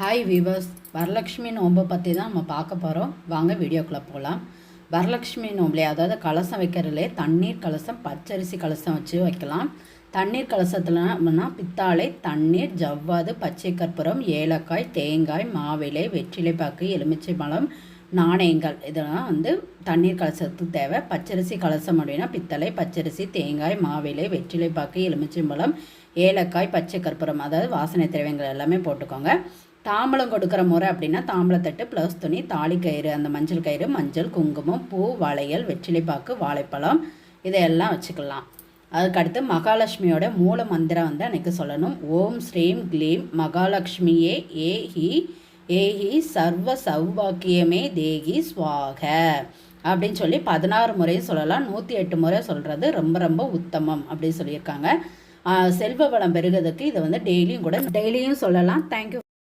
Hi viewers Varalakshmi நோன்பை பற்றி தான் நம்ம பார்க்க போகிறோம் வாங்க வீடியோக்குள்ளே போகலாம் வரலட்சுமி நோம்புலே அதாவது கலசம் வைக்கிறதுலே தண்ணீர் கலசம் பச்சரிசி கலசம் வச்சு வைக்கலாம். தண்ணீர் கலசத்துலனா பித்தாழை தண்ணீர் ஜவ்வாது பச்சை கற்பூரம் ஏலக்காய் தேங்காய் மாவிலை வெற்றிலைப்பாக்கு எலுமிச்சை பழம் நாணயங்கள். இதெல்லாம் வந்து தண்ணீர் கலசத்துக்கு தேவை. பச்சரிசி கலசம் அப்படின்னா பித்தளை பச்சரிசி தேங்காய் மாவிலை வெற்றிலைப்பாக்கு எலுமிச்சம்பழம் ஏலக்காய் பச்சை கற்பூரம். அதாவது வாசனை திரவியங்கள் எல்லாமே போட்டுக்கோங்க. தாம்பலம் கொடுக்குற முறை அப்படின்னா தாம்பளத்தட்டு ப்ளஸ் துணி தாலி கயிறு அந்த மஞ்சள் கயிறு மஞ்சள் குங்குமம் பூ வளையல் வெற்றிலைப்பாக்கு வாழைப்பழம் இதையெல்லாம் வச்சுக்கலாம். அதுக்கடுத்து மகாலட்சுமியோட மூல மந்திரம் வந்து எனக்கு சொல்லணும். ஓம் ஸ்ரீம் க்ளீம் மகாலட்சுமியே ஏ ஹி ஏஹி சர்வ சௌபாக்கியமே தேகி ஸ்வாக அப்படின்னு சொல்லி பதினாறு முறையும் சொல்லலாம். நூற்றி எட்டு முறை சொல்கிறது ரொம்ப ரொம்ப உத்தமம் அப்படின்னு சொல்லியிருக்காங்க. செல்வ வளம் பெருகிறதுக்கு இதை வந்து டெய்லியும் கூட டெய்லியும் சொல்லலாம். தேங்க்யூ